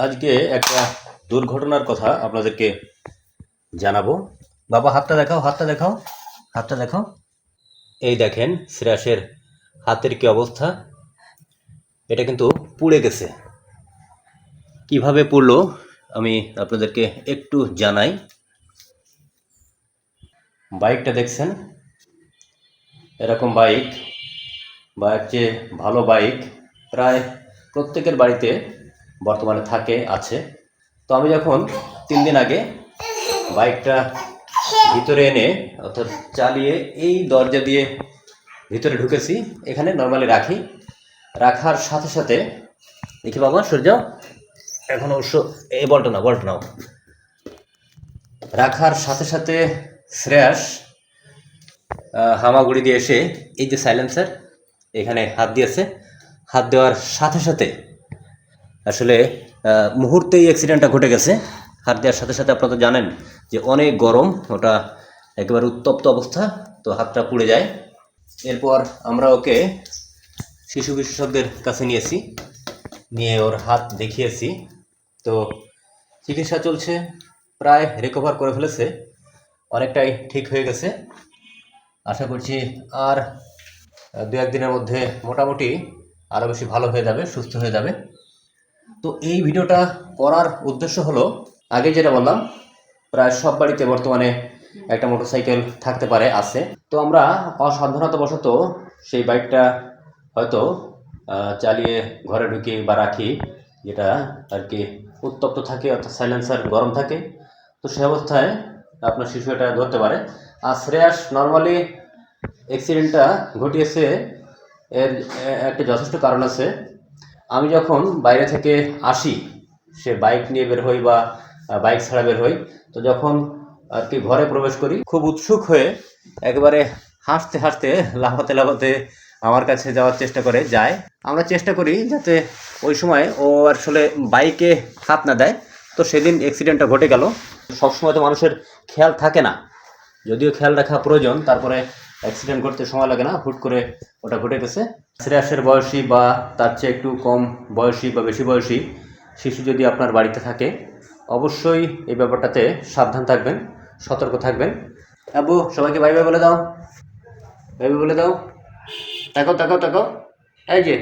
আজকে একটা দুর্ঘটনার কথা আপনাদেরকে জানাব। বাবা, হাতটা দেখাও হাতটা দেখাও হাতটা দেখাও। এই দেখেন শ্রেয়াসের হাতের কি অবস্থা। এটা কিন্তু পুড়ে গেছে। কীভাবে পুড়লো আমি আপনাদেরকে একটু জানাই। বাইকটা দেখছেন? এরকম বাইক বা চেয়ে ভালো বাইক, প্রায় প্রত্যেকের বাড়িতে বর্তমানে থাকে, আছে। তো আমি যখন তিন দিন আগে বাইকটা ভিতরে এনে, অর্থাৎ চালিয়ে এই দরজা দিয়ে ভিতরে ঢুকেছি, এখানে নর্মালি রাখি। রাখার সাথে সাথে দেখি বাবা, সূর্য। এখন অবশ্য এই বলটা না বলটা নাও। রাখার সাথে সাথে শ্রেয়াস হামাগুড়ি দিয়ে এসে এই যে সাইলেন্সার এখানে হাত দিয়েছে। হাত দেওয়ার সাথে সাথে আসলে মুহূর্তেই অ্যাক্সিডেন্টটা ঘটে গেছে। হাত দেওয়ার সাথে সাথে আপনারা তো জানেন যে অনেক গরম, ওটা একেবারে উত্তপ্ত অবস্থা, তো হাতটা পুড়ে যায়। এরপর আমরা ওকে শিশু বিশেষজ্ঞের কাছে নিয়েছি, নিয়ে ওর হাত দেখিয়েছি। তো চিকিৎসা চলছে, প্রায় রিকভার করে ফেলেছে, অনেকটাই ঠিক হয়ে গেছে। আশা করছি আর দু একদিনের মধ্যে মোটামুটি আরও বেশি ভালো হয়ে যাবে, সুস্থ হয়ে যাবে। তো এই ভিডিওটা করার উদ্দেশ্য হলো, আগে যেটা বললাম, প্রায় সব বাড়িতে বর্তমানে একটা মোটরসাইকেল থাকতে পারে, আছে। তো আমরা অসাবধানতাবশত সেই বাইকটা হয়তো চালিয়ে ঘরে ঢুকি বা রাখি, যেটা আর কি উত্তপ্ত থাকে, অর্থাৎ সাইলেন্সার গরম থাকে। তো সে অবস্থায় আপনার শিশু এটা ধরতে পারে। আর শ্রেয়াস নর্মালি অ্যাক্সিডেন্টটা ঘটিয়েছে, এর একটা যথেষ্ট কারণ আছে। আমি যখন বাইরে থেকে আসি, সে বাইক নিয়ে বের হই বা বাইক ছাড়া বের হই, তো যখন আর কি ঘরে প্রবেশ করি, খুব উৎসুক হয়ে একেবারে হাসতে হাসতে, লাফাতে লাফাতে আমার কাছে যাওয়ার চেষ্টা করে, যায়। আমরা চেষ্টা করি যাতে ওই সময় ও আসলে বাইকে হাত না দেয়। তো সেদিন অ্যাক্সিডেন্টটা ঘটে গেল। সবসময় তো মানুষের খেয়াল থাকে না। যদিও খেয়াল রাখা প্রয়োজন, তারপরে অ্যাক্সিডেন্ট করতে সময় লাগে না, হুট করে ওটা ঘটে গেছে। শ্রেয়াসের বয়সী বা তার চেয়ে একটু কম বয়সী বা বেশি বয়সী শিশু যদি আপনার বাড়িতে থাকে, অবশ্যই এই ব্যাপারটাতে সাবধান থাকবেন, সতর্ক থাকবেন। আবু, সবাইকে বাই বাই বলে দাও। বাই বলে দাও। তাকাও তাকাও তাকাও এই যে